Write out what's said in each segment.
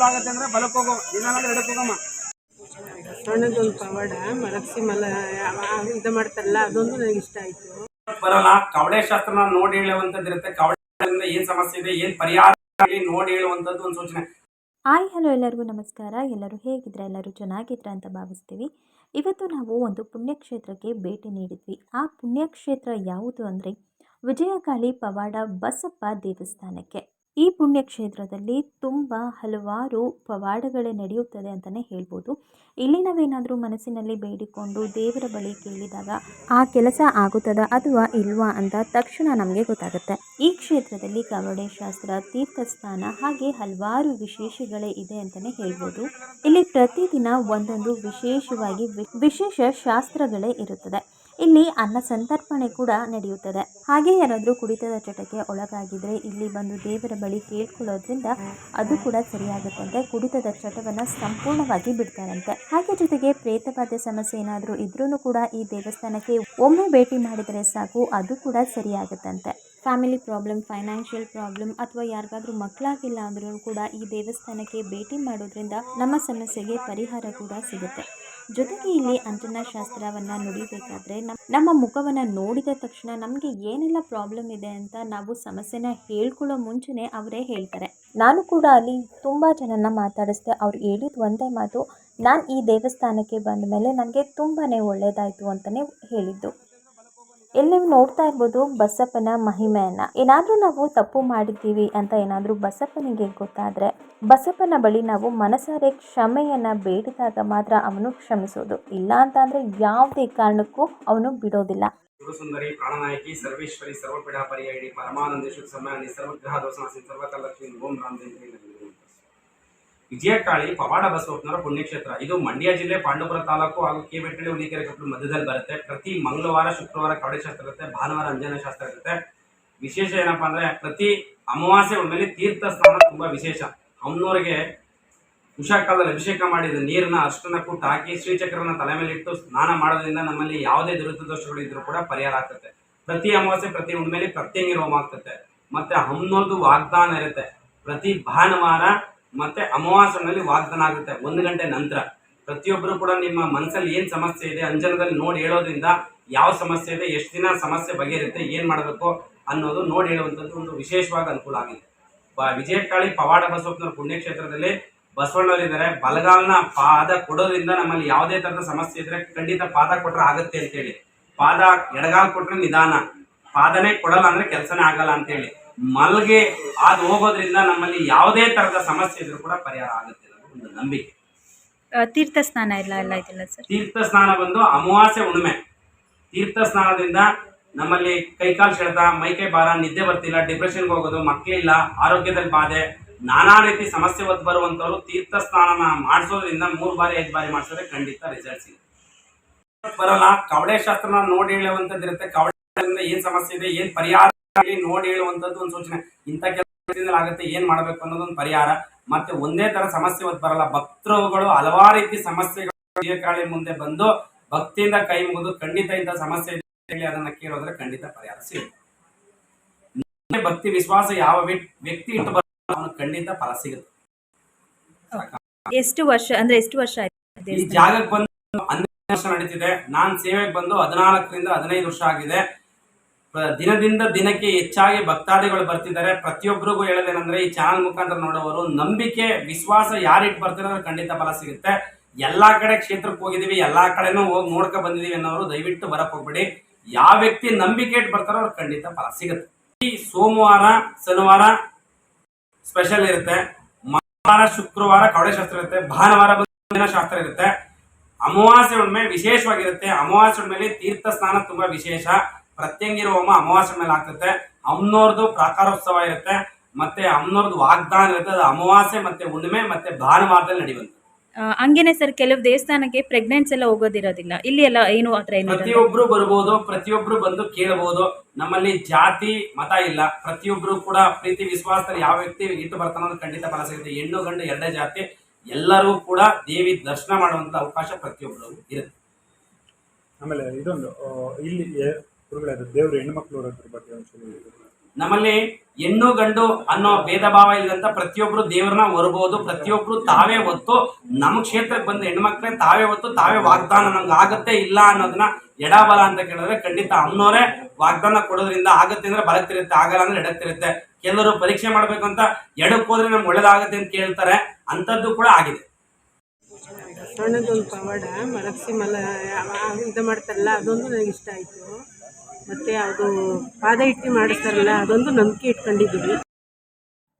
ಅನುಕೂಲ ಆಗುತ್ತೆ ಅಂದ್ರೆ ಬಲಕ್ಕೆ ಹೋಗೋ ಇಲ್ಲ ಅಂದ್ರೆ ಎಡಕ್ಕೆ ಹೋಗಮ್ಮ. ಸಣ್ಣದೊಂದು ಪವಾಡ ಮಲಕ್ಸಿ ಮಲ ಇದ ಮಾಡ್ತಾರಲ್ಲ ಅದೊಂದು ನನಗೆ ಇಷ್ಟ ಆಯ್ತು. ಬರಲ್ಲ ಕವಡೆ ಶಾಸ್ತ್ರನ ನೋಡಿ ಹೇಳುವಂತದ್ದು ಇರುತ್ತೆ. ಕವಡೆಯಿಂದ ಏನ್ ಸಮಸ್ಯೆ ಇದೆ ಏನ್ ಪರಿಹಾರ ನೋಡಿ ಹೇಳುವಂತದ್ದು ಒಂದು ಸೂಚನೆ. ಹಾಯ್ ಹಲೋ ಎಲ್ಲರಿಗೂ ನಮಸ್ಕಾರ. ಎಲ್ಲರೂ ಹೇಗಿದ್ರೆ ಎಲ್ಲರೂ ಚೆನ್ನಾಗಿದ್ರ ಅಂತ ಭಾವಿಸ್ತೀವಿ. ಇವತ್ತು ನಾವು ಒಂದು ಪುಣ್ಯಕ್ಷೇತ್ರಕ್ಕೆ ಭೇಟಿ ನೀಡಿದ್ವಿ. ಆ ಪುಣ್ಯಕ್ಷೇತ್ರ ಯಾವುದು ಅಂದರೆ ವಿಜಯಕಾಳಿ ಪವಾಡ ಬಸಪ್ಪ ದೇವಸ್ಥಾನಕ್ಕೆ. ಈ ಪುಣ್ಯಕ್ಷೇತ್ರದಲ್ಲಿ ತುಂಬ ಹಲವಾರು ಪವಾಡಗಳೇ ನಡೆಯುತ್ತದೆ ಅಂತಲೇ ಹೇಳ್ಬೋದು. ಇಲ್ಲಿ ನಾವೇನಾದರೂ ಮನಸ್ಸಿನಲ್ಲಿ ಬೇಡಿಕೊಂಡು ದೇವರ ಬಳಿ ಕೇಳಿದಾಗ ಆ ಕೆಲಸ ಆಗುತ್ತದ ಅಥವಾ ಇಲ್ವಾ ಅಂತ ತಕ್ಷಣ ನಮಗೆ ಗೊತ್ತಾಗುತ್ತೆ. ಈ ಕ್ಷೇತ್ರದಲ್ಲಿ ಕವಡೆ ಶಾಸ್ತ್ರ ತೀರ್ಥಸ್ಥಾನ ಹಾಗೆ ಹಲವಾರು ವಿಶೇಷಗಳೇ ಇದೆ ಅಂತಲೇ ಹೇಳ್ಬೋದು. ಇಲ್ಲಿ ಪ್ರತಿದಿನ ಒಂದೊಂದು ವಿಶೇಷವಾಗಿ ವಿಶೇಷ ಶಾಸ್ತ್ರಗಳೇ ಇರುತ್ತದೆ. ಇಲ್ಲಿ ಅನ್ನ ಸಂತರ್ಪಣೆ ಕೂಡ ನಡೆಯುತ್ತದೆ. ಹಾಗೆ ಯಾರಾದರೂ ಕುಡಿತದ ಚಟಕ್ಕೆ ಒಳಗಾಗಿದ್ರೆ ಇಲ್ಲಿ ಬಂದು ದೇವರ ಬಳಿ ಕೇಳ್ಕೊಳ್ಳೋದ್ರಿಂದ ಅದು ಕೂಡ ಸರಿಯಾಗುತ್ತಂತೆ. ಕುಡಿತದ ಚಟವನ್ನು ಸಂಪೂರ್ಣವಾಗಿ ಬಿಡ್ತಾರಂತೆ. ಹಾಗೆ ಜೊತೆಗೆ ಪ್ರೇತವಾದ ಸಮಸ್ಯೆ ಏನಾದರೂ ಇದ್ರೂ ಕೂಡ ಈ ದೇವಸ್ಥಾನಕ್ಕೆ ಒಮ್ಮೆ ಭೇಟಿ ಮಾಡಿದರೆ ಸಾಕು, ಅದು ಕೂಡ ಸರಿಯಾಗುತ್ತಂತೆ. ಫ್ಯಾಮಿಲಿ ಪ್ರಾಬ್ಲಮ್, ಫೈನಾನ್ಷಿಯಲ್ ಪ್ರಾಬ್ಲಮ್ ಅಥವಾ ಯಾರಿಗಾದ್ರೂ ಮಕ್ಕಳಾಗಿಲ್ಲ ಅಂದ್ರೂ ಕೂಡ ಈ ದೇವಸ್ಥಾನಕ್ಕೆ ಭೇಟಿ ಮಾಡೋದ್ರಿಂದ ನಮ್ಮ ಸಮಸ್ಯೆಗೆ ಪರಿಹಾರ ಕೂಡ ಸಿಗುತ್ತೆ. ಜೊತೆಗೆ ಇಲ್ಲಿ ಅಂಜನ ಶಾಸ್ತ್ರವನ್ನು ನುಡಿಬೇಕಾದ್ರೆ ನಮ್, ನಮ್ಮ ಮುಖವನ್ನು ನೋಡಿದ ತಕ್ಷಣ ನಮಗೆ ಏನೆಲ್ಲ ಪ್ರಾಬ್ಲಮ್ ಇದೆ ಅಂತ ನಾವು ಸಮಸ್ಯೆನ ಹೇಳ್ಕೊಳ್ಳೋ ಮುಂಚೆನೇ ಅವರೇ ಹೇಳ್ತಾರೆ. ನಾನು ಕೂಡ ಅಲ್ಲಿ ತುಂಬ ಜನನ ಮಾತಾಡಿಸ್ದೆ. ಅವ್ರು ಹೇಳಿದ ಒಂದೇ ಮಾತು, ನಾನು ಈ ದೇವಸ್ಥಾನಕ್ಕೆ ಬಂದ ಮೇಲೆ ನನಗೆ ತುಂಬಾ ಒಳ್ಳೆಯದಾಯಿತು ಅಂತಲೇ ಹೇಳಿದ್ದು. ಇಲ್ಲಿ ನೋಡ್ತಾ ಇರ್ಬೋದು ಬಸಪ್ಪನ ಮಹಿಮೆಯನ್ನ. ಏನಾದ್ರೂ ನಾವು ತಪ್ಪು ಮಾಡಿದ್ದೀವಿ ಅಂತ ಏನಾದ್ರೂ ಬಸಪ್ಪನಿಗೆ ಗೊತ್ತಾದ್ರೆ, ಬಸಪ್ಪನ ಬಳಿ ನಾವು ಮನಸಾರೆ ಕ್ಷಮೆಯನ್ನ ಬೇಡಿದಾಗ ಮಾತ್ರ ಅವನು ಕ್ಷಮಿಸೋದು. ಇಲ್ಲ ಅಂತ ಅಂದರೆ ಯಾವುದೇ ಕಾರಣಕ್ಕೂ ಅವನು ಬಿಡೋದಿಲ್ಲ. ಸುಂದರಿ ಪ್ರಾಣನಾಯಕಿ, ಸರ್ವೇಶ್ವರಿ ಪರಮಾನಂದೇಶ್ವರ ಸರ್ವಗ್ರಹ ಸರ್ವಕಲಕ್ಷ್ಮಿ ಲಕ್ಷ್ಮೀ ಓಂ ವಿಜಯಕಾಳಿ ಪವಾಡ ಬಸವಪ್ಪನವರ ಪುಣ್ಯಕ್ಷೇತ್ರ. ಇದು ಮಂಡ್ಯ ಜಿಲ್ಲೆ ಪಾಂಡವಪುರ ತಾಲೂಕು ಹಾಗೂ ಕೆಬೆಟ್ಟಳ್ಳಿ ಹುಲಿಕೆರೆ ಕಪ್ಪಲು ಮಧ್ಯದಲ್ಲಿ ಬರುತ್ತೆ. ಪ್ರತಿ ಮಂಗಳವಾರ, ಶುಕ್ರವಾರ ಶಾಸ್ತ್ರ ಇರುತ್ತೆ. ಭಾನುವಾರ ಅಂಜನ ಶಾಸ್ತ್ರ ಇರುತ್ತೆ. ವಿಶೇಷ ಏನಪ್ಪಾ ಅಂದ್ರೆ ಪ್ರತಿ ಅಮಾವಾಸ್ಯೆ ಒಮ್ಮೆಲೆ ತೀರ್ಥ ಸ್ನಾನ ತುಂಬಾ ವಿಶೇಷ. ಅಮ್ಮನವರಿಗೆ ಉಷಾಕಾಲದಲ್ಲಿ ಅಭಿಷೇಕ ಮಾಡಿದ ನೀರನ್ನ ಅಷ್ಟನ್ನ ಕುಟ್ಟು ಹಾಕಿ ಶ್ರೀಚಕ್ರನ ತಲೆ ಮೇಲೆ ಇಟ್ಟು ಸ್ನಾನ ಮಾಡೋದ್ರಿಂದ ನಮ್ಮಲ್ಲಿ ಯಾವುದೇ ದುರಿತ ದೋಷಗಳು ಇದ್ರೂ ಕೂಡ ಪರಿಹಾರ ಆಗ್ತದೆ. ಪ್ರತಿ ಅಮಾವಾಸ್ಯೆ, ಪ್ರತಿ ಹುಣ್ಣಿಮೆಲಿ ಪ್ರತ್ಯಂಗಿ ಹೋಮ ಆಗ್ತದೆ ಮತ್ತೆ ಹಮ್ನೋದು ವಾಗ್ದಾನ ಇರುತ್ತೆ. ಪ್ರತಿ ಭಾನುವಾರ ಮತ್ತೆ ಅಮಾವಾಸ್ಯನಲ್ಲಿ ವಾಗ್ದಾನ ಆಗುತ್ತೆ ಒಂದು ಗಂಟೆ ನಂತರ. ಪ್ರತಿಯೊಬ್ಬರು ಕೂಡ ನಿಮ್ಮ ಮನಸ್ಸಲ್ಲಿ ಏನ್ ಸಮಸ್ಯೆ ಇದೆ ಅಂಜನದಲ್ಲಿ ನೋಡಿ ಹೇಳೋದ್ರಿಂದ ಯಾವ ಸಮಸ್ಯೆ ಇದೆ, ಎಷ್ಟು ದಿನ ಸಮಸ್ಯೆ ಬಗೆಯಿರುತ್ತೆ ಏನ್ ಮಾಡಬೇಕು ಅನ್ನೋದು ನೋಡಿ ಹೇಳುವಂಥದ್ದು ಒಂದು ವಿಶೇಷವಾಗಿ ಅನುಕೂಲ ಆಗಿದೆ. ವಿಜಯಕಾಳಿ ಪವಾಡ ಬಸವಪ್ಪನವರ ಪುಣ್ಯಕ್ಷೇತ್ರದಲ್ಲಿ ಬಸವಣ್ಣವರಿದ್ದಾರೆ. ಬಲಗಾಲ್ನ ಪಾದ ಕೊಡೋದ್ರಿಂದ ನಮ್ಮಲ್ಲಿ ಯಾವುದೇ ತರದ ಸಮಸ್ಯೆ ಇದ್ರೆ ಖಂಡಿತ ಪಾದ ಕೊಟ್ರೆ ಆಗುತ್ತೆ ಅಂತೇಳಿ. ಪಾದ ಎಡಗಾಲ್ ಕೊಟ್ರೆ ನಿಧಾನ. ಪಾದನೇ ಕೊಡಲ್ಲ ಅಂದ್ರೆ ಕೆಲಸನೇ ಆಗಲ್ಲ ಅಂತೇಳಿ. ಮಲ್ಗೆ ಅದು ಹೋಗೋದ್ರಿಂದ ನಮ್ಮಲ್ಲಿ ಯಾವುದೇ ತರದ ಸಮಸ್ಯೆ ಇದ್ರೂ ಕೂಡ ಪರಿಹಾರ ಆಗುತ್ತೆ ಅನ್ನೋದು ಒಂದು ನಂಬಿಕೆ. ತೀರ್ಥ ಸ್ನಾನ ಇಲ್ಲ ಎಲ್ಲ ಇದೆಲ್ಲ ಸರ್? ತೀರ್ಥ ಸ್ನಾನ ಬಂದು ಅಮಾವಾಸ್ಯೆ ಉಣ್ಮೆ ತೀರ್ಥ ಸ್ನಾನದಿಂದ ನಮ್ಮಲ್ಲಿ ಕೈಕಾಲು ಸೆಳೆತ ಮೈಕೈ ಭಾರ ನಿದ್ದೆ ಬರ್ತಿಲ್ಲ ಡಿಪ್ರೆಷನ್ಗೆ ಹೋಗೋದು ಮಕ್ಕಳಿಲ್ಲ ಆರೋಗ್ಯದಲ್ಲಿ ಬಾಧೆ ನಾನಾ ರೀತಿ ಸಮಸ್ಯೆ ಒತ್ತು ಬರುವಂತವ್ರು ತೀರ್ಥ ಸ್ನಾನನ ಮಾಡಿಸೋದ್ರಿಂದ ಮೂರು ಬಾರಿ ಐದು ಬಾರಿ ಮಾಡಿಸಿದ್ರೆ ಖಂಡಿತ ರಿಸಲ್ಟ್ ಸಿಗುತ್ತೆ. ಬರಲ್ಲ ಕವಡೆ ಶಾಸ್ತ್ರನ ನೋಡಿ ಹೇಳುವಂತದ್ದು ಇರುತ್ತೆ ಕವಡೆಯಿಂದ ಏನ್ ಸಮಸ್ಯೆ ಇದೆ ಏನ್ ಪರಿಹಾರ ನೋಡಿ ಹೇಳುವಂತದ್ದು ಒಂದು ಸೂಚನೆ. ಇಂತ ಕೆಲಸದಿಂದ ಆಗುತ್ತೆ ಏನ್ ಮಾಡ್ಬೇಕು ಅನ್ನೋದೊಂದು ಪರಿಹಾರ. ಮತ್ತೆ ಒಂದೇ ತರ ಸಮಸ್ಯೆ ಹೊತ್ತು ಬರಲ್ಲ. ಭಕ್ತರುಗಳು ಹಲವಾರು ರೀತಿ ಸಮಸ್ಯೆಗಳು ಕಾಳಿ ಮುಂದೆ ಬಂದು ಭಕ್ತಿಯಿಂದ ಕೈ ಮುಗಿದು ಖಂಡಿತ ಇಂತ ಸಮಸ್ಯೆ ಅದನ್ನ ಕೇಳೋದ್ರೆ ಖಂಡಿತ ಪರಿಹಾರ ಸಿಗುತ್ತೆ. ಭಕ್ತಿ ವಿಶ್ವಾಸ ಯಾವ ವ್ಯಕ್ತಿ- ಇಟ್ಟು ಬರೋ ಅವನು ಖಂಡಿತ ಫಲ ಸಿಗುತ್ತೆ. ಎಷ್ಟು ವರ್ಷ ಅಂದ್ರೆ ಎಷ್ಟು ವರ್ಷ ಆಯ್ತು ಈ ಜಾಗಕ್ಕೆ ಬಂದು ಹನ್ನೆರಡು ವರ್ಷ ನಡೀತಿದೆ. ನಾನ್ ಸೇವೆಗೆ ಬಂದು ಹದಿನಾಲ್ಕರಿಂದ ಹದಿನೈದು ವರ್ಷ ಆಗಿದೆ. ದಿನದಿಂದ ದಿನಕ್ಕೆ ಹೆಚ್ಚಾಗಿ ಭಕ್ತಾದಿಗಳು ಬರ್ತಿದ್ದಾರೆ. ಪ್ರತಿಯೊಬ್ಬರಿಗೂ ಹೇಳೋದೇನಂದ್ರೆ, ಈ ಚಾನಲ್ ಮುಖಾಂತರ ನೋಡೋರು ನಂಬಿಕೆ, ವಿಶ್ವಾಸ ಯಾರಿಟ್ಟು ಬರ್ತಿರೋ ಖಂಡಿತ ಫಲ ಸಿಗುತ್ತೆ. ಎಲ್ಲಾ ಕಡೆ ಕ್ಷೇತ್ರಕ್ಕೆ ಹೋಗಿದೀವಿ ಎಲ್ಲಾ ಕಡೆನೂ ಹೋಗಿ ನೋಡ್ಕೊ ಬಂದಿದೀವಿ ಅನ್ನೋರು ದಯವಿಟ್ಟು ಬರಕ್ ಹೋಗ್ಬೇಡಿ. ಯಾವ ವ್ಯಕ್ತಿ ನಂಬಿಕೆ ಇಟ್ಟು ಬರ್ತಾರೋ ಅವ್ರು ಖಂಡಿತ ಫಲ ಸಿಗುತ್ತೆ. ಈ ಸೋಮವಾರ, ಶನಿವಾರ ಸ್ಪೆಷಲ್ ಇರುತ್ತೆ. ಮಂಗಳವಾರ, ಶುಕ್ರವಾರ ಕವಡೆ ಶಾಸ್ತ್ರ ಇರುತ್ತೆ. ಭಾನುವಾರ ಬಂದಿನ ಶಾಸ್ತ್ರ ಇರುತ್ತೆ. ಅಮಾವಾಸ್ಯ ಹುಣ್ಣಿಮೆ ವಿಶೇಷವಾಗಿರುತ್ತೆ. ಅಮಾವಾಸ್ಯ ಹುಣ್ಣಿಮೆಲಿ ತೀರ್ಥ ಸ್ನಾನ ತುಂಬಾ ವಿಶೇಷ. ಪ್ರತ್ಯಂಗಿರ ಹೋಮ ಅಮಾವಾಸ್ಯ ಮೇಲೆ ಆಗ್ತದೆ ಅಮ್ನೋರ್ದು ಪ್ರಾಕಾರೋತ್ಸವ ಇರುತ್ತೆ. ಮತ್ತೆ ಅಮ್ನೋರ್ದು ವಾಗ್ದಾನ ಇರುತ್ತೆ. ಅದು ಅಮಾವಾಸ್ಯೆ ಮತ್ತೆ ಹುಣ್ಣಿಮೆ ಮತ್ತೆ ಭಾನುವಾರದಲ್ಲಿ ನಡೆಯುವಂತ ಹಂಗೇನೆ ಸರ್ ಕೆಲವು ದೇವಸ್ಥಾನಕ್ಕೆ ಪ್ರೆಗ್ನೆನ್ಸ್ ಎಲ್ಲ ಹೋಗೋದಿರೋದಿಲ್ಲ. ಇಲ್ಲಿ ಎಲ್ಲ ಏನು ಆತರ ಏನು. ಪ್ರತಿಯೊಬ್ರು ಬರ್ಬೋದು ಪ್ರತಿಯೊಬ್ರು ಬಂದು ಕೇಳಬಹುದು ನಮ್ಮಲ್ಲಿ ಜಾತಿ ಮತ ಇಲ್ಲ. ಪ್ರತಿಯೊಬ್ರು ಕೂಡ ಪ್ರೀತಿ ವಿಶ್ವಾಸದಲ್ಲಿ ಯಾವ ವ್ಯಕ್ತಿ ಇಟ್ಟು ಬರ್ತಾನೋ ಖಂಡಿತ ಫಲ ಸಿಗುತ್ತೆ. ಹೆಣ್ಣು ಗಂಡು ಎರಡೇ ಜಾತಿ. ಎಲ್ಲರೂ ಕೂಡ ದೇವಿ ದರ್ಶನ ಮಾಡುವಂತ ಅವಕಾಶ ಪ್ರತಿಯೊಬ್ಬರು ಇರುತ್ತೆ. ಆಮೇಲೆ ಇದೊಂದು ಇಲ್ಲಿ ಗುರುಗಳೇ ದೇವರು ದೇವ್ರು ಹೆಣ್ಮಕ್ಳು ಅಂತ ಬಗ್ಗೆ ಒಂಚೂರು. ನಮ್ಮಲ್ಲಿ ಹೆಣ್ಣು ಗಂಡು ಅನ್ನೋ ಭೇದ ಭಾವ ಇಲ್ಲದಂತ ಪ್ರತಿಯೊಬ್ರು ದೇವ್ರನ್ನ ಹೊರಬಹುದು ಪ್ರತಿಯೊಬ್ರು ತಾವೇ ಹೊತ್ತು ನಮ್ಮ ಕ್ಷೇತ್ರಕ್ಕೆ ಬಂದ ಹೆಣ್ಮಕ್ಳೆ ತಾವೇ ಹೊತ್ತು ತಾವೇ ವಾಗ್ದಾನ ನಮ್ಗೆ ಆಗತ್ತೆ ಇಲ್ಲ ಅನ್ನೋದನ್ನ ಎಡಬಲ ಅಂತ ಕೇಳಿದ್ರೆ ಖಂಡಿತ ಅಮ್ಮನವರೇ ವಾಗ್ದಾನ ಕೊಡೋದ್ರಿಂದ ಆಗತ್ತೆ ಅಂದ್ರೆ ಬಲಕ್ತಿರುತ್ತೆ ಆಗಲ್ಲ ಅಂದ್ರೆ ಎಡಕ್ತಿರುತ್ತೆ ಕೆಲವರು ಪರೀಕ್ಷೆ ಮಾಡ್ಬೇಕು ಅಂತ ಎಡಕ್ ಹೋದ್ರೆ ನಮ್ಗೆ ಒಳ್ಳೇದಾಗತ್ತೆ ಅಂತ ಕೇಳ್ತಾರೆ ಅಂಥದ್ದು ಕೂಡ ಆಗಿದೆ. ಸಣ್ಣದೊಂದು ಪವಾಡ ಮಲಗಿಸಿ ಮಲ ಇದು ಮಾಡ್ತಾರಲ್ಲ ಅದೊಂದು ನನಗೆ ಇಷ್ಟ ಆಯಿತು. ಮತ್ತು ಅದು ಪಾದ ಇಟ್ಟು ಮಾಡಿಸ್ತಾರಲ್ಲ, ಅದೊಂದು ನಂಬಿಕೆ ಇಟ್ಕೊಂಡಿದ್ದೀವಿ.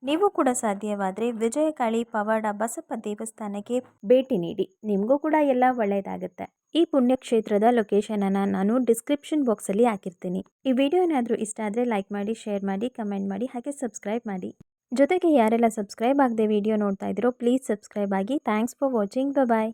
ನೀವು ಕೂಡ ಸಾಧ್ಯವಾದರೆ ವಿಜಯಕಾಳಿ ಪವಾಡ ಬಸಪ್ಪ ದೇವಸ್ಥಾನಕ್ಕೆ ಭೇಟಿ ನೀಡಿ. ನಿಮಗೂ ಕೂಡ ಎಲ್ಲ ಒಳ್ಳೆಯದಾಗುತ್ತೆ ಈ ಪುಣ್ಯಕ್ಷೇತ್ರದ ಲೊಕೇಶನನ್ನು ನಾನು ಡಿಸ್ಕ್ರಿಪ್ಷನ್ ಬಾಕ್ಸಲ್ಲಿ ಹಾಕಿರ್ತೀನಿ. ಈ ವಿಡಿಯೋ ಏನಾದರೂ ಇಷ್ಟ ಆದರೆ ಲೈಕ್ ಮಾಡಿ ಶೇರ್ ಮಾಡಿ ಕಮೆಂಟ್ ಮಾಡಿ, ಹಾಗೆ ಸಬ್ಸ್ಕ್ರೈಬ್ ಮಾಡಿ. ಜೊತೆಗೆ ಯಾರೆಲ್ಲ ಸಬ್ಸ್ಕ್ರೈಬ್ ಆಗದೆ ವಿಡಿಯೋ ನೋಡ್ತಾ ಇದ್ದೀರೋ ಪ್ಲೀಸ್ ಸಬ್ಸ್ಕ್ರೈಬ್ ಆಗಿ. Thanks for watching bye